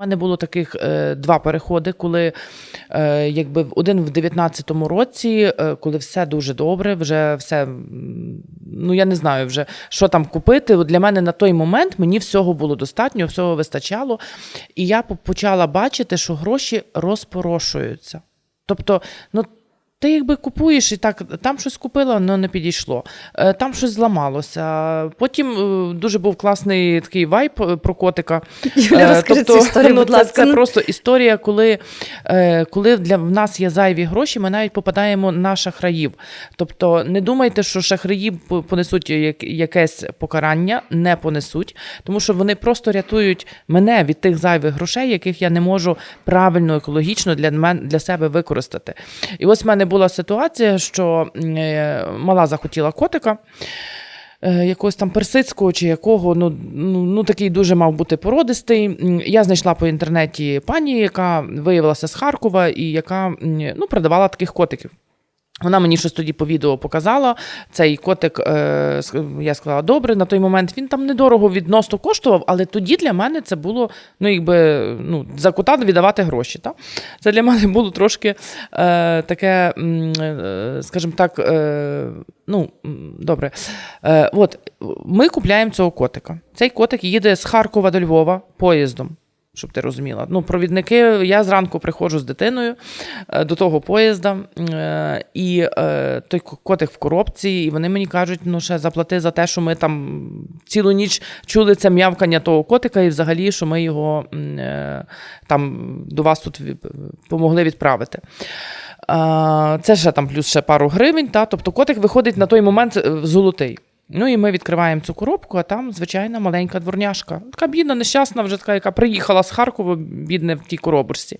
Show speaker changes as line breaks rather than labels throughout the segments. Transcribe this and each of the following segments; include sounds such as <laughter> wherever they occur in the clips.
У мене було таких е, два переходи, коли е, якби один в 19-му році, е, коли все дуже добре, вже все, ну я не знаю вже, що там купити. Для мене на той момент мені всього було достатньо, всього вистачало. І я почала бачити, що гроші розпорошуються. Тобто, ну. Ти якби купуєш і так, там щось купила, але не підійшло. Е, Там щось зламалося. Потім е, дуже був класний такий вайб е, про котика. <laughs>
Юля, розкажи цю історію, <laughs>
ну,
будь
це,
ласка.
Це просто історія, коли, коли для в нас є зайві гроші, ми навіть попадаємо на шахраїв. Тобто не думайте, що шахраї понесуть як, якесь покарання, не понесуть, тому що вони просто рятують мене від тих зайвих грошей, яких я не можу правильно, екологічно для мен, для себе використати. І ось в мене була ситуація, що е, мала захотіла котика е, якогось там персидського чи якого, ну, ну, ну такий дуже мав бути породистий. Я знайшла по інтернеті пані, яка виявилася з Харкова і яка ну, продавала таких котиків. Вона мені щось тоді по відео показала. Цей котик, е, я сказала, добре, на той момент він там недорого відносно коштував, але тоді для мене це було, ну, якби, ну, за кота віддавати гроші. Та? Це для мене було трошки е, таке, е, скажімо так, е, ну, добре. Е, от, ми купляємо цього котика. Цей котик їде з Харкова до Львова поїздом. Щоб ти розуміла. Ну, провідники, я зранку приходжу з дитиною е, до того поїзда, е, і е, той котик в коробці, і вони мені кажуть, ну ще заплати за те, що ми там цілу ніч чули це м'явкання того котика, і взагалі, що ми його там до вас тут помогли відправити. Це ще там плюс ще пару гривень. Та? Тобто котик виходить на той момент золотий. Ну і ми відкриваємо цю коробку, а там звичайна маленька дворняшка. Така бідна, нещасна, вже така, яка приїхала з Харкова, бідне в тій коробочці.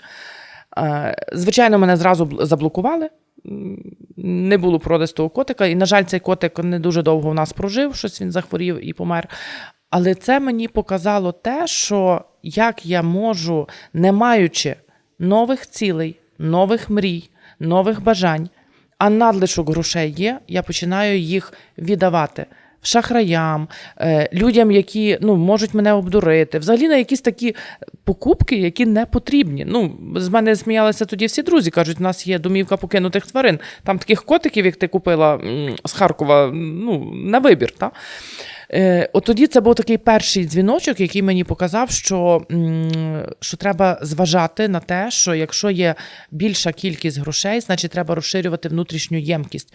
Звичайно, мене зразу заблокували. Не було продастого котика. І, на жаль, цей котик не дуже довго у нас прожив, щось він захворів і помер. Але це мені показало те, що як я можу, не маючи нових цілей, нових мрій, нових бажань, а надлишок грошей є, я починаю їх віддавати. Шахраям, е, людям, які ну, можуть мене обдурити, взагалі на якісь такі покупки, які не потрібні. Ну, з мене сміялися тоді всі друзі. кажуть, у нас є домівка покинутих тварин. Там таких котиків, як ти купила з Харкова, ну, на вибір. Та? Е, от тоді це був такий перший дзвіночок, який мені показав, що, що треба зважати на те, що якщо є більша кількість грошей, значить треба розширювати внутрішню ємкість.